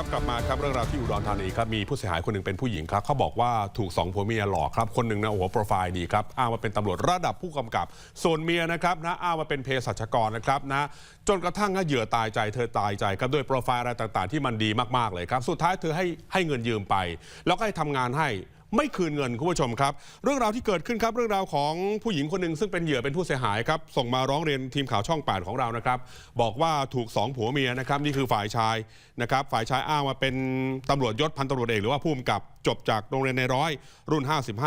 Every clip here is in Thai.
ครับกลับมาครับเรื่องราวที่อุดรธานีครับมีผู้เสียหายคนหนึ่งเป็นผู้หญิงครับเขาบอกว่าถูกสองผัวเมียหลอกครับคนหนึ่งนะโอ้โหโปรไฟล์ดีครับอ้างว่าเป็นตำรวจระดับผู้กำกับ ส่วนเมียนะครับนะอ้างว่าเป็นเภสัชกรนะครับนะจนกระทั่งเหยื่อตายใจเธอตายใจครับด้วยโปรไฟล์อะไรต่างๆ ที่มันดีมากๆเลยครับสุดท้ายเธอให้ให้เงินยืมไป แล้วก็ให้ทำงานให้ ไม่คืนเงินคุณผู้ชมครับ เรื่องราวที่เกิดขึ้นครับ เรื่องราวของผู้หญิงคนหนึ่งซึ่งเป็นเหยื่อเป็นผู้เสียหายครับส่งมาร้องเรียนทีมข่าวช่อง8ของเรานะครับ บอกว่าถูกสองผัวเมียนะครับนี่คือฝ่ายชายนะครับฝ่ายชายอ้างว่าเป็นตำรวจยศพันตำรวจเอกหรือว่าผู้กำกับจบจากโรงเรียนในร้อยรุ่น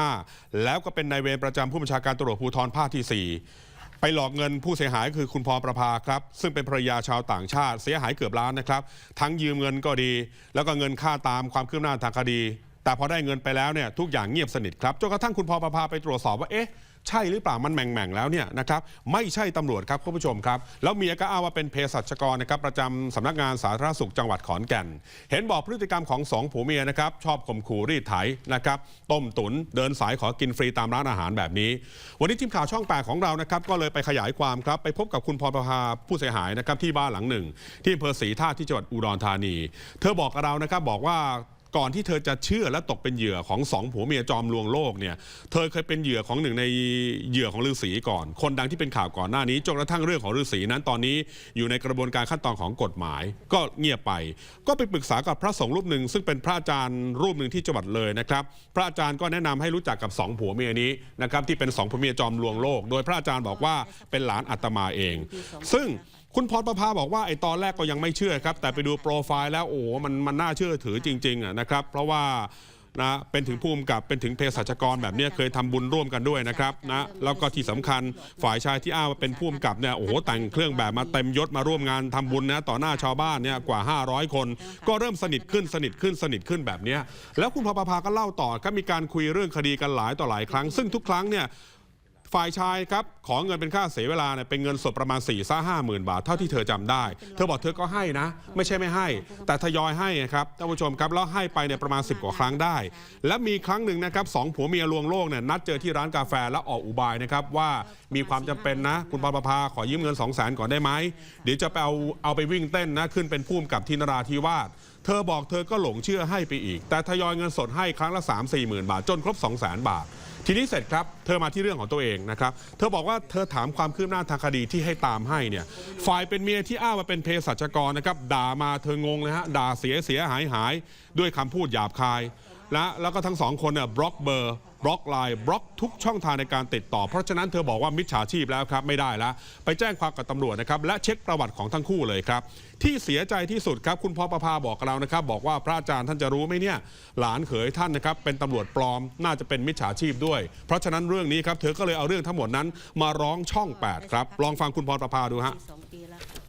55 แล้วก็เป็นนายเวรประจำผู้บัญชาการตำรวจภูธรภาคที่ 4ไปหลอกเงินผู้เสียหายคือคุณพรประภาครับ ซึ่งเป็นภรรยาชาวต่างชาติเสียหายเกือบล้านนะครับ ทั้งยืมเงินก็ดี แล้วก็เงินค่าตามความคืบหน้าทางคดี แต่พอได้เงินไปแล้วเนี่ยทุกอย่างเงียบสนิทครับจนกระทั่งคุณพรประภาไปตรวจสอบว่าเอ๊ะใช่หรือเปล่ามันแหม่งแม่งๆแล้วเนี่ยนะครับไม่ใช่ตำรวจครับคุณผู้ชมครับ แล้วเมียก็อ้างว่าเป็นเภสัชกรนะครับประจำสำนักงานสาธารณสุขจังหวัดขอนแก่น เห็นบอกพฤติกรรมของสองผัวเมียนะครับชอบข่มขู่รีดไถนะครับต้มตุน เดินสายขอกินฟรีตามร้านอาหารแบบนี้ วันนี้ทีมข่าวช่องแปดของเรานะครับก็เลยไปขยายความครับไปพบกับคุณพรประภาผู้เสียหายนะครับที่บ้านหลังหนึ่ง ที่อำเภอศรีท่าตุที่จังหวัดอุดรธานี เธอบอกกับเรานะครับบอกว่า ก่อนที่เธอจะเชื่อและตกเป็นเหยื่อของสองผัวเมียจอมลวงโลกเนี่ยเธอเคยเป็นเหยื่อของหนึ่งในเหยื่อของฤาษีก่อน คนดังที่เป็นข่าวก่อนหน้านี้จนกระทั่งเรื่องของฤาษีนั้นตอนนี้อยู่ในกระบวนการขั้นตอนของกฎหมาย ก็เงียบไป ก็ไปปรึกษากับพระสงฆ์รูปหนึ่งซึ่งเป็นพระอาจารย์รูปหนึ่งที่จังหวัดเลยนะครับพระอาจารย์ก็แนะนำให้รู้จักกับสองผัวเมียนี้นะครับที่เป็นสองผัวเมียจอมลวงโลก โดยพระอาจารย์บอกว่าเป็นหลานอาตมาเอง ซึ่ง คุณพรประภาบอกว่าไอ้ตอนแรกก็ยังไม่เชื่อครับ แต่ไปดูโปรไฟล์แล้วโอ้โหมันมันน่าเชื่อถือจริงๆอะนะครับ เพราะว่านะเป็นถึงผู้กำกับเป็นถึงเภสัชกรแบบเนี้ยเคยทำบุญร่วมกันด้วยนะครับนะแล้วก็ที่สำคัญฝ่ายชายที่อ้างว่าเป็นผู้กำกับเนี่ยโอ้โหแต่งเครื่องแบบมาเต็มยศมาร่วมงานทำบุญนะต่อหน้าชาวบ้านเนี่ยกว่า 500 คน ก็เริ่มสนิทขึ้นสนิทขึ้นสนิทขึ้นแบบเนี้ยแล้วคุณพรประภาก็เล่าต่อก็มีการคุยเรื่องคดีกันหลายต่อหลายครั้ง ซึ่งทุกครั้งเนี่ย ฝ่ายชายครับขอเงินเป็นค่าเสียเวลาเนี่ยเป็นเงินสดประมาณ4ี่ซ่าห้าหมื่นบาทเท่าที่เธอจำได้ เธอบอกเธอก็ให้นะ ไม่ใช่ไม่ให้ แต่ทยอยให้ครับท่านผู้ชมครับแล้วให้ไปเนี่ยประมาณ 10 กว่าครั้งได้ และมีครั้งหนึ่งนะครับสองผัวเมียลวงโลกเนี่ยนัดเจอที่ร้านกาแฟแล้วออกอุบายนะครับว่ามีความจำเป็นนะ คุณปาประภาขอยืมเงิน2 0 0 0 0 0ก่อนได้ไหมเดี๋ยวจะไปเอาเอาไปวิ่งเต้นนะขึ้นเป็นผู้กำกับที่นราธิวาสเธอบอกเธอก็หลงเชื่อให้ไปอีก แต่ทยอยเงินสดให้ครั้งละ 3 4หมื่นบาท จนครบ 2 0 0 0 0 0 บาท ทีนี้เสร็จครับ เธอมาที่เรื่องของตัวเองนะครับ เธอบอกว่าเธอถามความคืบหน้าทางคดีที่ให้ตามให้เนี่ยฝ่ายเป็นเมียที่อ้างว่าเป็นเภสัชกรนะครับด่ามาเธองงเลยฮะด่าเสียเสียหายหายด้วยคำพูดหยาบคาย และแล้วก็ทั้งสองคนเนี่ยบล็อกเบอร์ บล็อกไลน์บล็อกทุกช่องทางในการติดต่อ เพราะฉะนั้นเธอบอกว่ามิจฉาชีพแล้วครับไม่ได้แล้วไปแจ้งความกับตำรวจนะครับและเช็คประวัติของทั้งคู่เลยครับ ที่เสียใจที่สุดครับคุณพ่อประภาบอกกับเรานะครับ บอกว่าพระอาจารย์ท่านจะรู้ไหมเนี่ย หลานเขยท่านนะครับเป็นตำรวจปลอมน่าจะเป็นมิจฉาชีพด้วย เพราะฉะนั้นเรื่องนี้ครับเธอก็เลยเอาเรื่องทั้งหมดนั้น มาร้องช่อง 8 ครับลองฟังคุณพรประภาดูฮะ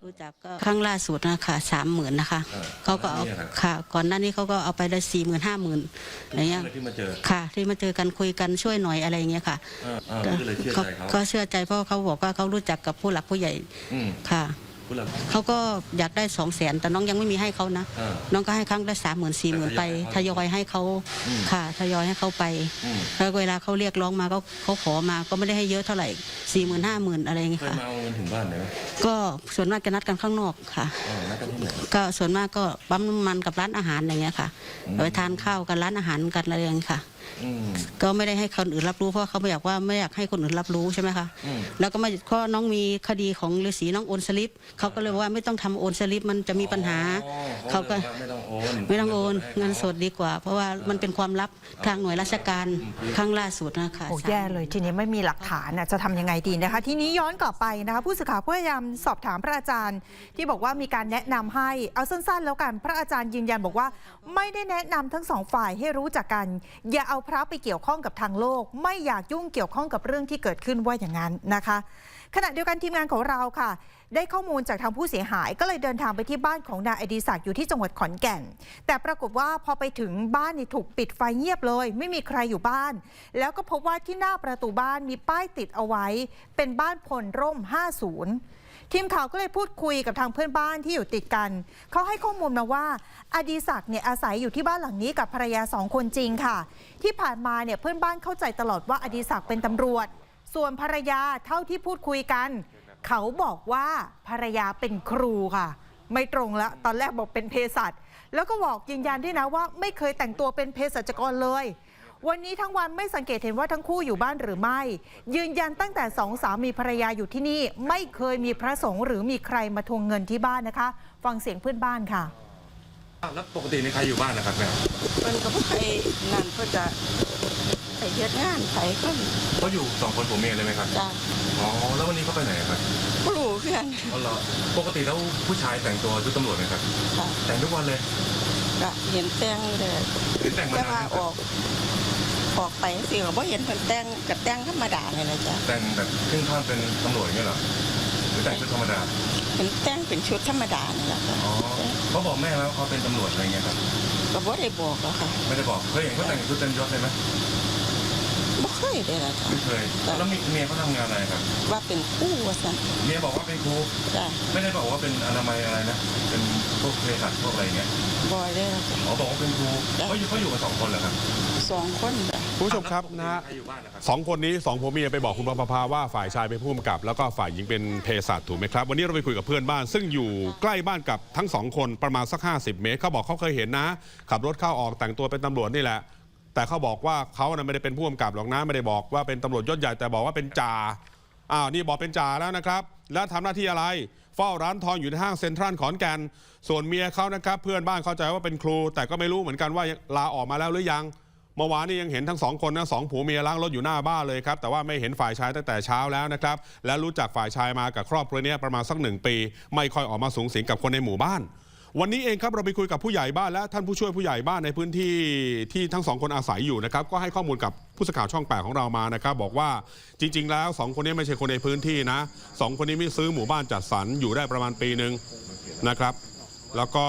สองปีแล้วค่ะรู้จักก็ครั้งล่าสุดนะคะสามหมื่นนะคะเขาก็เอาเนี่ยครับค่ะ ก่อนหน้านี้เขาก็เอาไปได้สี่หมื่นห้าหมื่นอะไรเงี้ยที่มาเจอค่ะ ที่มาเจอกันคุยกันช่วยหน่อยอะไรอย่างเงี้ยค่ะเออเออก็เลยเชื่อใจเขาก็เชื่อใจเพราะเขาบอกว่าเขารู้จักกับผู้หลักผู้ใหญ่อืมค่ะผู้หลัก เขาก็อยากได้สองแสนแต่น้องยังไม่มีให้เขานะเออน้องก็ให้ครั้งละสามหมื่นสี่หมื่นไปทยอยให้เขาอืมค่ะทยอยให้เขาไปอืมแล้วเวลาเขาเรียกร้องมาก็เขาขอมาก็ไม่ได้ให้เยอะเท่าไหร่สี่หมื่นห้าหมื่นอะไรอย่างเงี้ยเคยค่ะมาเอาเงินถึงบ้านเลยไหมก็ส่วนมากจะนัดกันข้างนอกค่ะเออนัดกันที่ไหนก็ส่วนมากก็ปั๊มน้ำมันกับร้านอาหารอะไรเงี้ยค่ะอืมไปทานข้าวกันร้านอาหารกันอะไรอย่างเงี้ยค่ะ อืม ก็ไม่ได้ให้คนอื่นรับรู้เพราะเขาไม่อยากว่าไม่อยากให้คนอื่นรับรู้ใช่ไหมคะอืม แล้วก็มาเพราะน้องมีคดีของฤาษีน้องโอนสลิปเขาก็เลยบอกว่าไม่ต้องทำโอนสลิปมันจะมีปัญหา อ๋อเขาก็ลยว่ไม่ต้องโอนไม่ต้องโอนเงินสดดีกว่า เพราะว่ามันเป็นความลับทางหน่วยราชการครั้งล่าสุดนะคะโอ้แย่เลยทีนี้ไม่มีหลักฐานน่ะจะทำยังไงดีนะคะ ทีนี้ย้อนกลับไปนะคะ ผู้สื่อข่าวพยายามสอบถามพระอาจารย์ ที่บอกว่ามีการแนะนำให้เอาสั้น ๆ แล้วกันพระอาจารย์ยืนยันบอกว่า ไม่ได้แนะนำทั้งสองฝ่ายให้รู้จักกัน อย่าเอาเราพระไปเกี่ยวข้องกับทางโลก ไม่อยากยุ่งเกี่ยวข้องกับเรื่องที่เกิดขึ้นว่าอย่างนั้นนะคะ ขณะเดียวกันทีมงานของเราค่ะ ได้ข้อมูลจากทางผู้เสียหาย ก็เลยเดินทางไปที่บ้านของนายอดีศักดิ์อยู่ที่จังหวัดขอนแก่น แต่ปรากฏว่าพอไปถึงบ้านนี่ถูกปิดไฟเงียบเลย ไม่มีใครอยู่บ้าน แล้วก็พบว่าที่หน้าประตูบ้านมีป้ายติดเอาไว้ เป็นบ้านพลร่ม 50 ทีมข่าวก็เลยพูดคุยกับทางเพื่อนบ้านที่อยู่ติดกัน เขาให้ข้อมูลมาว่า อดีศักดิ์เนี่ยอาศัยอยู่ที่บ้านหลังนี้กับภรรยาสองคนจริงค่ะ ที่ผ่านมาเนี่ยเพื่อนบ้านเข้าใจตลอดว่าอดีศักดิ์เป็นตำรวจ ส่วนภรรยาเท่าที่พูดคุยกัน เขาบอกว่าภรรยาเป็นครูค่ะ ไม่ตรงละตอนแรกบอกเป็นเภสัชแล้วก็บอกยืนยันด้วยนะว่า ไม่เคยแต่งตัวเป็นเภสัชกรเลย วันนี้ทั้งวันไม่สังเกตเห็นว่าทั้งคู่อยู่บ้านหรือไม่ ยืนยันตั้งแต่สองสามีภรรยาอยู่ที่นี่ ไม่เคยมีพระสงฆ์หรือมีใครมาทวงเงินที่บ้านนะคะ ฟังเสียงเพื่อนบ้านค่ะแล้วปกติในใครอยู่บ้านนะครับแม่เพิ่นก็บ่ใครนั่นเพิ่นจะไปเฮ็ดงานไผเพิ่นเขาอยู่สองคนผัวเมียเลยไหมครับจ้ะอ๋อแล้ววันนี้เขาไปไหนครับบ่รู้คือกันอ๋อเหรอปกติแล้วผู้ชายแต่งตัวชุดตำรวจไหมครับค่ะแต่งทุกวันเลย ก็เห็นแต่งเลยหรือแต่งมาแต่นานว่าไหมคอรัอบกออกไปสิก็บ่เห็นเพิ่นแต่งก็แต่งธรรมดานี่แหละจ้ะแต่งแบบครึ่งท่อนเป็นตำรวจอย่างเงี้ยเหรอหรือแต่งชุดธรรมดา เห็นแต่งเป็นชุดธรรมดานี่แหละจ้ะอ๋อเขาบอกแม่แล้วเขาเป็นตำรวจอะไรเงี้ยครับ ก็บ่ได้บอกหรอกค่ะ ไม่ได้บอกเคยเห็นเขาแต่งชุดเต็มยศเลยไหม บ่เคยได้ล่ะจ้ะไม่เคยแล้วมีเมียเขาทำงานอะไรครับว่าเป็นครู่ว่าซั่นเมียบอกว่าเป็นครูจ้ะไม่ได้บอกว่าเป็นอนามัยอะไรนะเป็นพวกเภสัชพวกอะไรเงี้ยบ่ได้ล่ะจ้ะอ๋อบอกว่าเป็นครูเขาอยู่เขาอยู่กันสองคนเหรอครับสองคนจ้ะคุณผู้ชมครับนะฮะใครอยู่บ้านนะครับสองคนนี้สองผัวเมียไปบอกคุณประภาว่าฝ่ายชายเป็นผู้กำกับ แล้วก็ฝ่ายหญิงเป็นเภสัชถูกไหมครับ วันนี้เราไปคุยกับเพื่อนบ้าน ซึ่งอยู่ใกล้บ้านกับทั้งสองคนประมาณสัก 50 เมตรเขาบอกเขาเคยเห็นนะ ขับรถเข้าออกแต่งตัวเป็นตำรวจนี่แหละ แต่เขาบอกว่าเขานะไม่ได้เป็นผู้กำกับหรอกนะไม่ได้บอกว่าเป็นตำรวจยศใหญ่แต่บอกว่าเป็นจ่าอ้าวนี่บอกเป็นจ่าแล้วนะครับ แล้วทำหน้าที่อะไร เฝ้าร้านทองอยู่ในห้างเซ็นทรัลขอนแก่นส่วนเมียเขานะครับ เพื่อนบ้านเข้าใจว่าเป็นครู แต่ก็ไม่รู้เหมือนกันว่าลาออกมาแล้วหรือยังเมื่อวานนี้ยังเห็นทั้งสองคนนะสองผัวเมียล้างรถอยู่หน้าบ้านเลยครับ แต่ว่าไม่เห็นฝ่ายชายตั้งแต่เช้าแล้วนะครับและรู้จักฝ่ายชายมากับครอบครัวนี้ประมาณสักหนึ่งปี ไม่ค่อยออกมาสูงสิงกับคนในหมู่บ้าน วันนี้เองครับเราไปคุยกับผู้ใหญ่บ้านและท่านผู้ช่วยผู้ใหญ่บ้านในพื้นที่ที่ทั้งสองคนอาศัยอยู่นะครับ ก็ให้ข้อมูลกับผู้สื่อข่าวช่องแปดของเรามานะครับ บอกว่าจริง ๆ แล้วสองคนนี้ไม่ใช่คนในพื้นที่นะสองคนนี้ม่ซื้อหมู่บ้านจัดสรรอยู่ได้ประมาณปีหนึ่งนะครับแล้วก็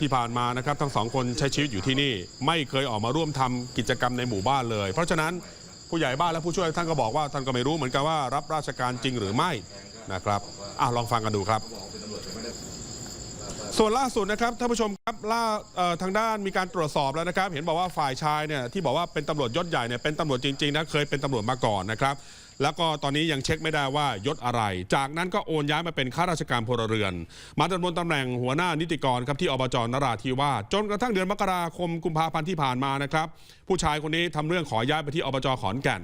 ที่ผ่านมานะครับทั้งสองคนใช้ชีวิตอยู่ที่นี่ ไม่เคยออกมาร่วมทำกิจกรรมในหมู่บ้านเลย เพราะฉะนั้นผู้ใหญ่บ้านและผู้ช่วยท่านก็บอกว่าท่านก็ไม่รู้เหมือนกันว่ารับราชการจริงหรือไม่นะครับอะลองฟังกันดูครับ ส่วนล่าสุดนะครับท่านผู้ชมครับล่าทางด้านมีการตรวจสอบแล้วนะครับ เห็นบอกว่าฝ่ายชายเนี่ยที่บอกว่าเป็นตำรวจยศใหญ่เนี่ยเป็นตำรวจจริงๆนะเคยเป็นตำรวจมาก่อนนะครับ แล้วก็ตอนนี้ยังเช็คไม่ได้ว่ายศอะไร จากนั้นก็โอนย้ายมาเป็นข้าราชการพลเรือน มาดำรงตำแหน่งหัวหน้านิติกรครับที่อบจนราธิวาสจนกระทั่งเดือนมกราคมกุมภาพันธ์ที่ผ่านมานะครับ ผู้ชายคนนี้ทำเรื่องขอย้ายไปที่อบจขอนแก่น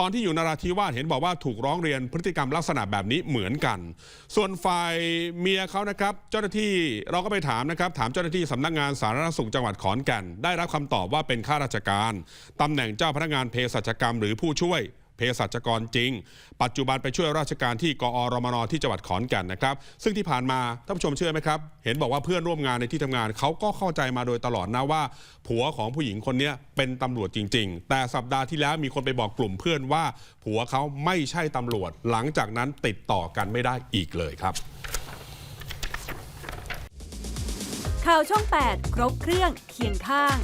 ตอนที่อยู่นราธิวาสเห็นบอกว่าถูกร้องเรียนพฤติกรรมลักษณะแบบนี้เหมือนกัน ส่วนฝ่ายเมียเขานะครับ เจ้าหน้าที่เราก็ไปถามนะครับ ถามเจ้าหน้าที่สำนักงานสาธารณสุขจังหวัดขอนแก่น ได้รับคำตอบว่าเป็นข้าราชการตำแหน่งเจ้าพนักงานเภสัชกรรมหรือผู้ช่วย เภสัชกรจริง ปัจจุบันไปช่วยราชการที่กอรมนที่จังหวัดขอนแก่นนะครับ ซึ่งที่ผ่านมาท่านผู้ชมเชื่อไหมครับ เห็นบอกว่าเพื่อนร่วมงานในที่ทำงานเขาก็เข้าใจมาโดยตลอดนะว่า ผัวของผู้หญิงคนนี้เป็นตำรวจจริง ๆ แต่สัปดาห์ที่แล้วมีคนไปบอกกลุ่มเพื่อนว่า ผัวเขาไม่ใช่ตำรวจ หลังจากนั้นติดต่อกันไม่ได้อีกเลยครับข่าวช่อง 8 ครบเครื่องเคียงข้าง